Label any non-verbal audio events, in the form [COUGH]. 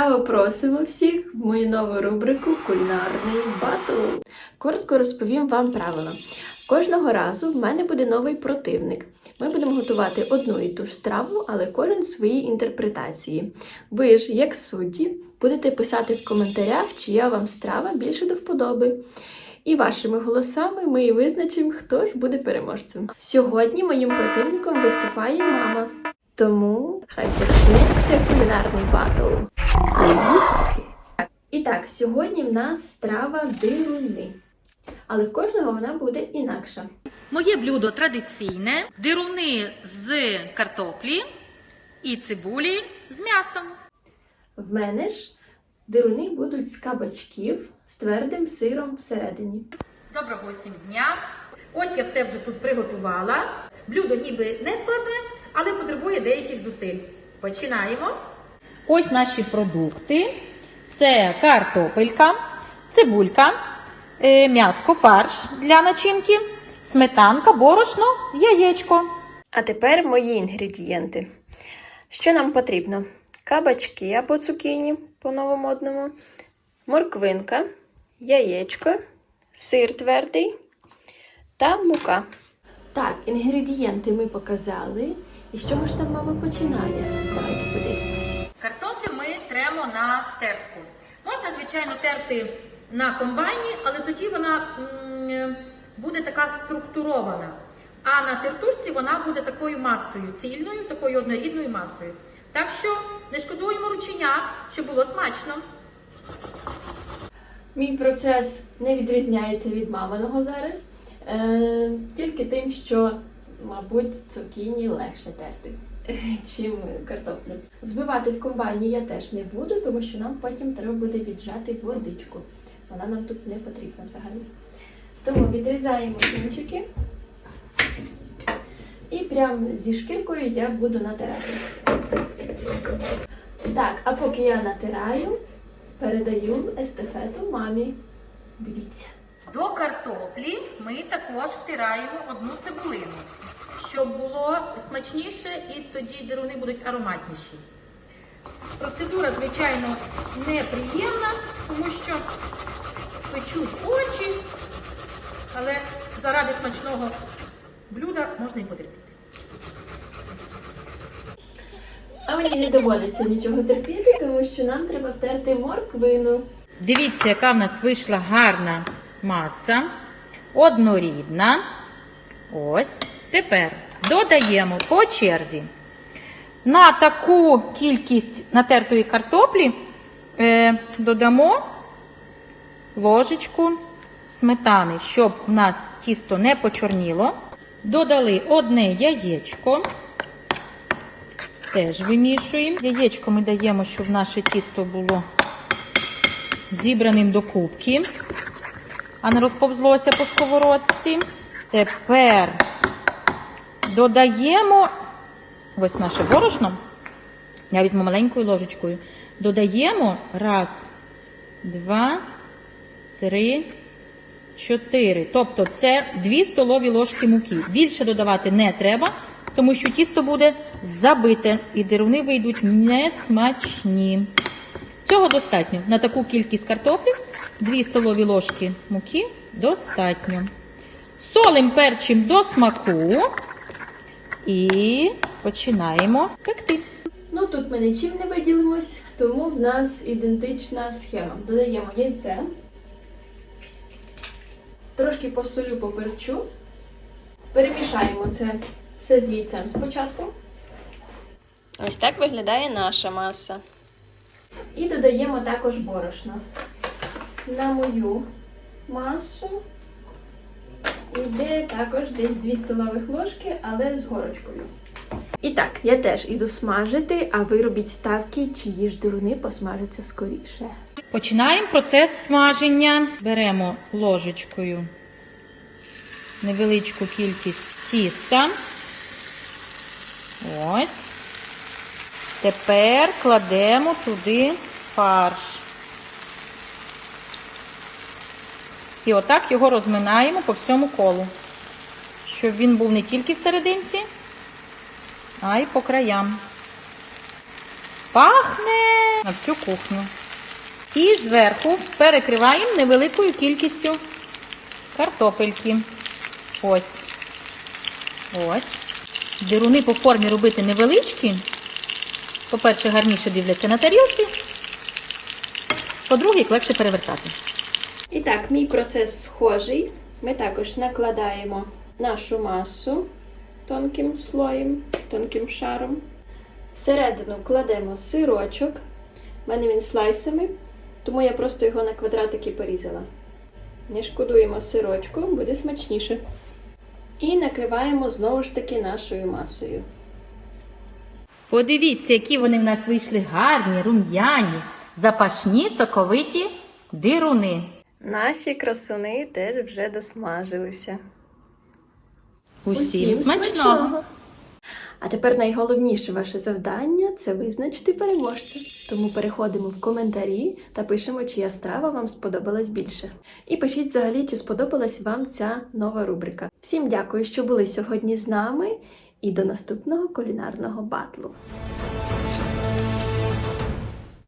Ласкаво просимо всіх в мою нову рубрику Кулінарний батл. Коротко розповім вам правила. Кожного разу в мене буде новий противник. Ми будемо готувати одну і ту ж страву, але кожен в своїй інтерпретації. Ви ж, як судді, будете писати в коментарях, чия вам страва більше до вподоби. І вашими голосами ми і визначимо, хто ж буде переможцем. Сьогодні моїм противником виступає мама. Тому хай почнеться кулінарний батл. І так, сьогодні в нас страва дируни. Але в кожного вона буде інакша. Моє блюдо традиційне: дируни з картоплі і цибулі з м'ясом. В мене ж дируни будуть з кабачків з твердим сиром всередині. Доброго всім дня! Ось я все вже тут приготувала. Блюдо ніби не складне, але потребує деяких зусиль. Починаємо. Ось наші продукти: це картопелька, цибулька, е, м'яско, фарш для начинки, сметанка, борошно, яєчко. А тепер мої інгредієнти. Що нам потрібно? Кабачки або цукіні по-новомодному, морквинка, яєчко, сир твердий та мука. Так, інгредієнти ми показали. І з чого ж там мама починає? Давайте подивимось. Тремо на тертку. Можна, звичайно, терти на комбайні, але тоді вона буде така структурована. А на тертушці вона буде такою масою, цільною, такою однорідною масою. Так що не шкодуємо рученят, щоб було смачно. Мій процес не відрізняється від маминого зараз, е, тільки тим, що, мабуть, цукіні легше терти, [LAUGHS] чим картоплю. Збивати в комбайні я теж не буду, тому що нам потім треба буде віджати водичку. Вона нам тут не потрібна взагалі. Тому відрізаємо кінчики. І прямо зі шкіркою я буду натирати. Так, а поки я натираю, передаю естафету мамі. Дивіться. До картоплі ми також втираємо одну цибулину, щоб було смачніше і тоді деруни будуть ароматніші. Процедура, звичайно, неприємна, тому що печуть очі, але заради смачного блюда можна і потерпіти. А мені не доводиться нічого терпіти, тому що нам треба втерти морквину. Дивіться, яка в нас вийшла гарна маса, однорідна. Ось. Тепер додаємо по черзі. На таку кількість натертої картоплі е, додамо ложечку сметани, щоб в нас тісто не почорніло. Додали одне яєчко. Теж вимішуємо. Яєчко ми даємо, щоб наше тісто було зібраним до кубки, а не розповзлося по сковородці. Тепер додаємо ось наше борошно. Я візьму маленькою ложечкою. Додаємо раз, два, три, чотири. Тобто це дві столові ложки муки. Більше додавати не треба, тому що тісто буде забите і дируни вийдуть несмачні. Цього достатньо. На таку кількість картоплі 2 столові ложки муки достатньо. Солим перчим до смаку і починаємо пекти. Ну тут ми нічим не виділимось, тому в нас ідентична схема. Додаємо яйце, трошки посолю поперчу, перемішаємо це все з яйцем спочатку. Ось так виглядає наша маса. І додаємо також борошно. На мою масу йде також десь 2 столових ложки, але з горочкою. І так, я теж іду смажити, а ви робіть ставки, чиї ж дуруни посмажаться скоріше. Починаємо процес смаження. Беремо ложечкою невеличку кількість тіста. Ось. Тепер кладемо туди фарш. І отак його розминаємо по всьому колу, щоб він був не тільки в серединці, а й по краям. Пахне на всю кухню. І зверху перекриваємо невеликою кількістю картопельки. Ось. Ось. Дируни по формі робити невеличкі. По-перше, гарніше дивляться на тарілці. По-друге, їх легше перевертати. І так, мій процес схожий. Ми також накладаємо нашу масу тонким слоєм, тонким шаром. Всередину кладемо сирочок. У мене він слайсами, тому я просто його на квадратики порізала. Не шкодуємо сирочку, буде смачніше. І накриваємо знову ж таки нашою масою. Подивіться, які вони в нас вийшли гарні, рум'яні, запашні, соковиті дируни. Наші красуни теж вже досмажилися. Усім, смачного! А тепер найголовніше ваше завдання це визначити переможця. Тому переходимо в коментарі та пишемо, чия страва вам сподобалась більше. І пишіть взагалі, чи сподобалась вам ця нова рубрика. Всім дякую, що були сьогодні з нами, і до наступного кулінарного батлу.